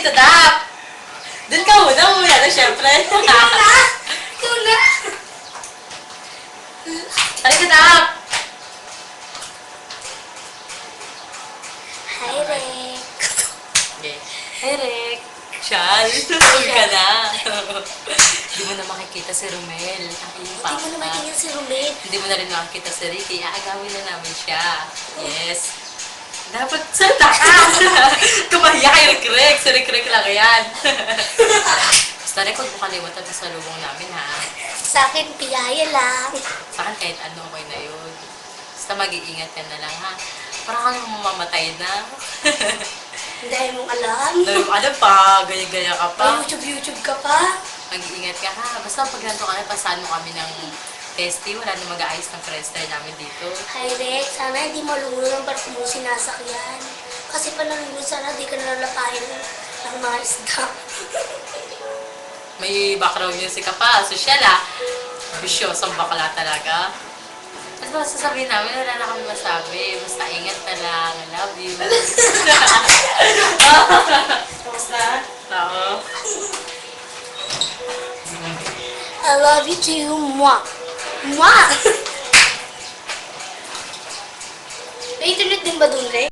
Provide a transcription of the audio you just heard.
Tita Dap! Doon ka muna, muna na syempre. Tuna! Tuna! Tita Dap! Hi, Rick. Okay. Hey, Rick. Chal, uwi ka na. Hindi mo na makikita si Romel. Ang iyong Hindi mo naman tingin si Ruben. Hindi mo na rin makikita si Ricky. Aagawin na namin siya. Yes. Dapat salta ka. Kumahiya kay. Si Rick Rick lang yan. Basta huwag mo kalimutan sa lubong namin ha. Sa akin, piyaya lang. Sa akin kahit ano okay na yun. Basta mag-iingat ka na lang ha. Parang kang mamamatay na. Dahil mong alam. Dahil ano pa, ganyan-ganyan ka pa. Pa YouTube-YouTube ka pa. Mag-iingat ka ha. Basta pag nandun ka na, pasahan mo kami ng testy. Wala na mag-aayos ng friendster namin dito. Hi, Rick. Sana hindi malunod ang ba't mo sinasakyan. Kasi pa nalunod, sana di ka nalalapain ng mga isda. May background music ka pa. Social ah. Bisyosong bakla talaga. Ano ba sasabihin namin? Wala na kami masabi. Basta ingat na lang. I love you. Na? Oo. I love you too. Mwah. Mwah! May internet din ba dun, Rick?